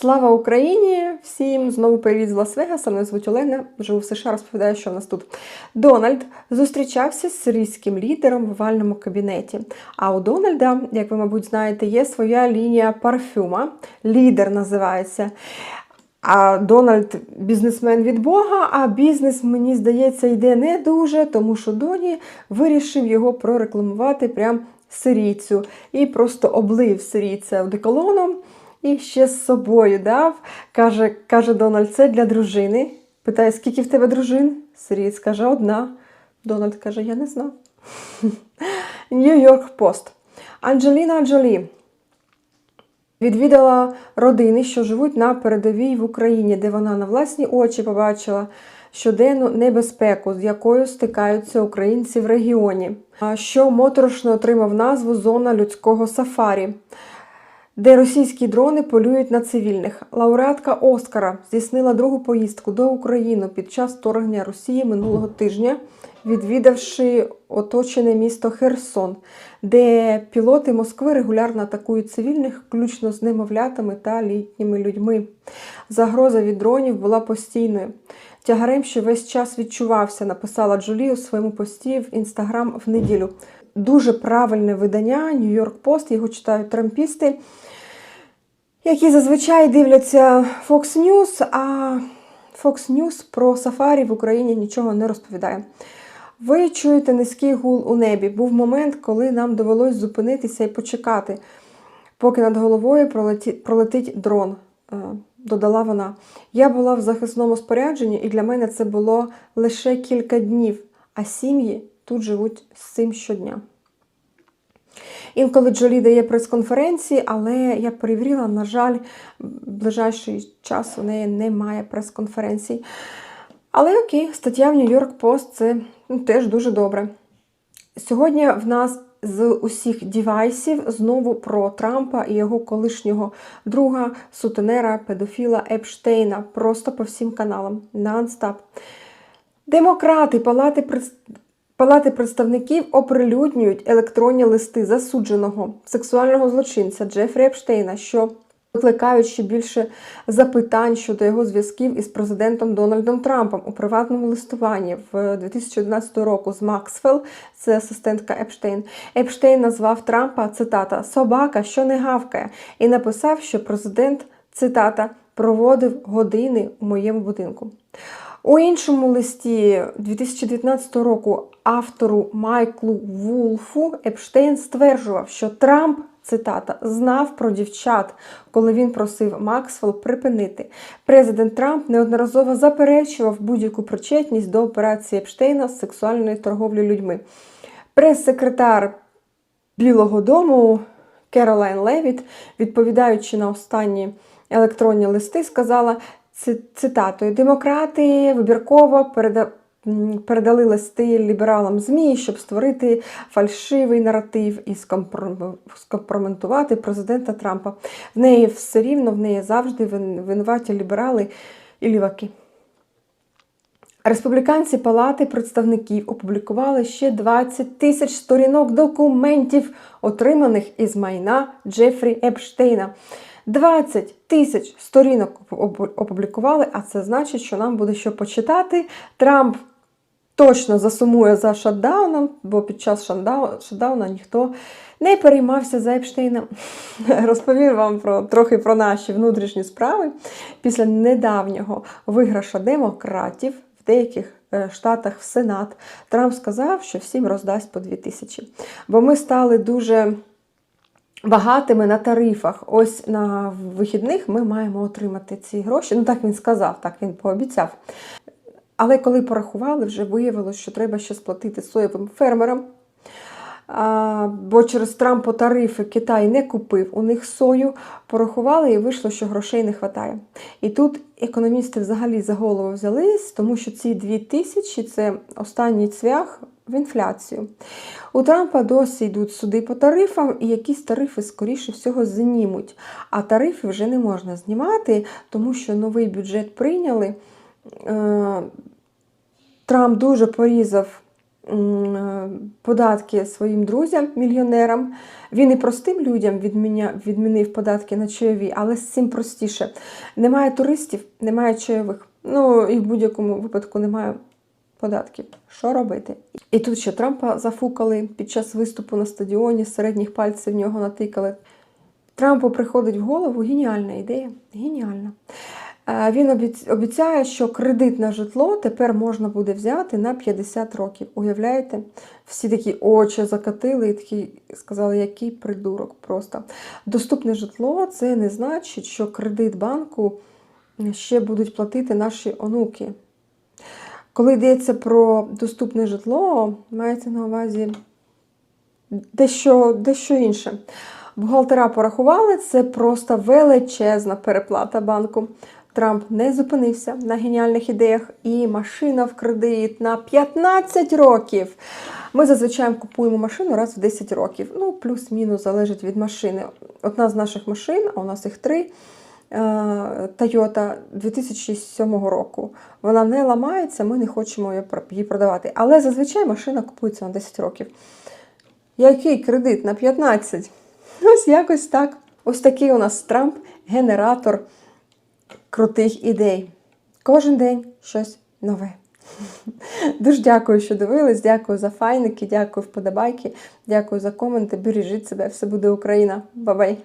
Слава Україні! Всім знову привіт з Лас-Вегаса. Мене звуть Олена. Живу в США. Розповідаю, що в нас тут. Дональд зустрічався з сирійським лідером в овальному кабінеті. А у Дональда, як ви, мабуть, знаєте, є своя лінія парфюма. Лідер називається. А Дональд бізнесмен від Бога, а бізнес, мені здається, йде не дуже, тому що Доні вирішив його прорекламувати прям сирійцю і просто облив сирійця одеколоном і ще з собою дав. Каже, каже Дональд, це для дружини. Питає, скільки в тебе дружин? Сирієць каже, одна. Дональд каже, я не знав. Нью-Йорк Пост. Анджеліна Джолі відвідала родини, що живуть на передовій в Україні, де вона на власні очі побачила щоденну небезпеку, з якою стикаються українці в регіоні, що моторошно отримав назву Зона людського сафарі. Де російські дрони полюють на цивільних. Лауреатка Оскара здійснила другу поїздку до України під час вторгнення Росії минулого тижня, відвідавши оточене місто Херсон, де пілоти Москви регулярно атакують цивільних, включно з немовлятами та літніми людьми. Загроза від дронів була постійною. Тягарем, що весь час відчувався, написала Джолі у своєму пості в інстаграм в неділю. Дуже правильне видання Нью-Йорк Пост, його читають трампісти, які зазвичай дивляться Fox News, а Fox News про сафарі в Україні нічого не розповідає. Ви чуєте низький гул у небі. Був момент, коли нам довелось зупинитися і почекати, поки над головою пролетить дрон. е, Додала вона. Я була в захисному спорядженні, і для мене це було лише кілька днів, а сім'ї тут живуть з цим щодня. Інколи Джолі дає прес-конференції, але я перевірила, на жаль, в ближайший час у неї немає прес-конференцій. Але окей, стаття в Нью-Йорк Пост це теж дуже добре. Сьогодні в нас з усіх дівайсів знову про Трампа і його колишнього друга, сутенера, педофіла Епштейна. Просто по всім каналам. Нон-стоп. Демократи, палати, палати представників оприлюднюють електронні листи засудженого сексуального злочинця Джефрі Епштейна, що викликають ще більше запитань щодо його зв'язків із президентом Дональдом Трампом у приватному листуванні в 2011 року з Максвелл, це асистентка Епштейн. Епштейн назвав Трампа цитата собака, що не гавкає, і написав, що президент цитата проводив години у моєму будинку. У іншому листі 2019 року автору Майклу Вулфу Епштейн стверджував, що Трамп, цитата, знав про дівчат, коли він просив Максвелл припинити. Президент Трамп неодноразово заперечував будь-яку причетність до операції Епштейна з сексуальної торговлі людьми. Прес-секретар Білого Дому Керолайн Левіт, відповідаючи на останні електронні листи, сказала цитатою: Демократи вибірково передали листи лібералам ЗМІ, щоб створити фальшивий наратив і скомпро- скомпрометувати президента Трампа. В неї все рівно, в неї завжди винуваті ліберали і ліваки. Республіканці Палати представників опублікували ще 20 тисяч сторінок документів, отриманих із майна Джефрі Епштейна. 20 тисяч сторінок опублікували, а це значить, що нам буде що почитати. Трамп точно засумує за шатдауном, бо під час шатдауна ніхто не переймався за Епштейна. Розповім вам про трохи про наші внутрішні справи після недавнього виграша демократів в деяких е, штатах в Сенат. Трамп сказав, що всім роздасть по 2 тисячі. Бо ми стали дуже багатими на тарифах. Ось на вихідних ми маємо отримати ці гроші. Ну так він сказав, так він пообіцяв. Але коли порахували, вже виявилося, що треба ще сплатити соєвим фермерам. А, бо через Трампо тарифи Китай не купив у них сою, порахували і вийшло, що грошей не вистачає. І тут економісти взагалі за голову взялись, тому що ці дві тисячі це останній цвях в інфляцію. У Трампа досі йдуть суди по тарифам, і якісь тарифи, скоріше всього, знімуть. А тарифи вже не можна знімати, тому що новий бюджет прийняли. Е, Трамп дуже порізав е, податки своїм друзям, мільйонерам. Він і простим людям відмінив податки на чайові, але з цим простіше. Немає туристів, немає чайових. Ну і в будь-якому випадку немає податків. Що робити? І тут ще Трампа зафукали під час виступу на стадіоні, середніх пальців в нього натикали. Трампу приходить в голову геніальна ідея. Геніальна. Е, Він обіцяє, що кредит на житло тепер можна буде взяти на 50 років. Уявляєте? Всі такі очі закатили і такі сказали, який придурок просто. Доступне житло це не значить, що кредит банку ще будуть платити наші онуки. Коли йдеться про доступне житло, мається на увазі дещо, дещо інше. Бухгалтера порахували, це просто величезна переплата банку. Трамп не зупинився на геніальних ідеях і машина в кредит на 15 років. Ми зазвичай купуємо машину раз в 10 років. Ну, плюс-мінус залежить від машини. Одна з наших машин, а у нас їх три. Е, Toyota 2007 року. Вона не ламається, ми не хочемо її продавати. Але зазвичай машина купується на 10 років. Який кредит на 15? Ось якось так. Ось такий у нас Трамп, генератор крутих ідей. Кожен день щось нове. Дуже дякую, що дивились. Дякую за файники, дякую вподобайки, дякую за коменти. Бережіть себе, все буде Україна. Бабай!